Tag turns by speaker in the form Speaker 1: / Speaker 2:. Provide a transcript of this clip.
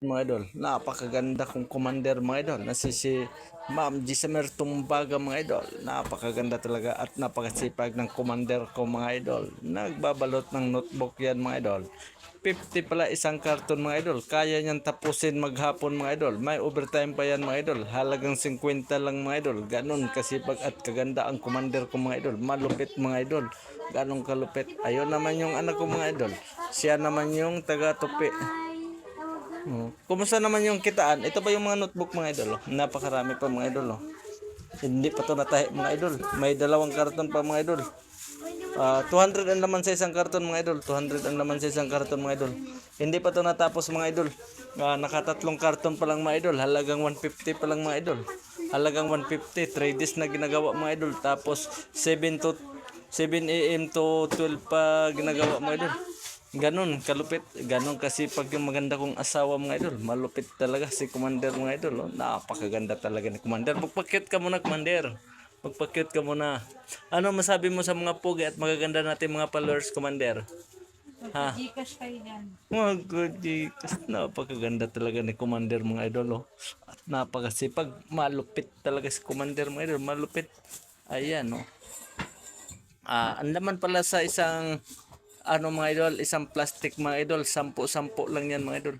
Speaker 1: mga idol. Napakaganda kong commander mga idol. Nasi si Ma'am Gisamer Tumbaga mga idol. Napakaganda talaga at napakasipag ng commander ko mga idol. Nagbabalot ng notebook yan mga idol. 50 pala isang karton mga idol. Kaya niyan tapusin maghapon mga idol. May overtime pa yan mga idol. Halagang 50 lang mga idol. Ganon kasipag at kaganda ang commander ko mga idol. Malupit mga idol. Ganon kalupit. Ayun naman yung anak ko mga idol. Siya naman yung taga-tupi. Oh. Kumusta naman yung kitaan? Ito ba yung mga notebook mga idol? Oh? Napakarami pa mga idol. Oh. Hindi pa to natahi mga idol. May dalawang karton pa mga idol. Ah, 200 ang laman sa isang karton mga idol. 200 ang laman sa isang karton mga idol. Hindi pa to natapos mga idol. Ah, nakatatlong karton pa lang mga idol. Halagang 150 pa lang mga idol. Halagang 150. 3 days na ginagawa mga idol. Tapos 7 to 7 a.m. to 12 pa ginagawa mga idol. Ganon, kalupit. Ganon kasi pag yung maganda kong asawa mga idol, malupit talaga si Commander mga idol. Oh. Napakaganda talaga ni Commander. Magpakit ka muna, Commander. Magpakit ka muna. Ano masabi mo sa mga pugi at magaganda natin mga followers, Commander? Ha?
Speaker 2: Gcash kayo yan.
Speaker 1: Goody. Napakaganda talaga ni Commander mga idol. Oh. At napakasipag. Malupit talaga si Commander mga idol. Malupit. Ayan oh. Ah, ang laman pala sa isang ano mga idol, isang plastic mga idol, sampu-sampu lang yan mga idol.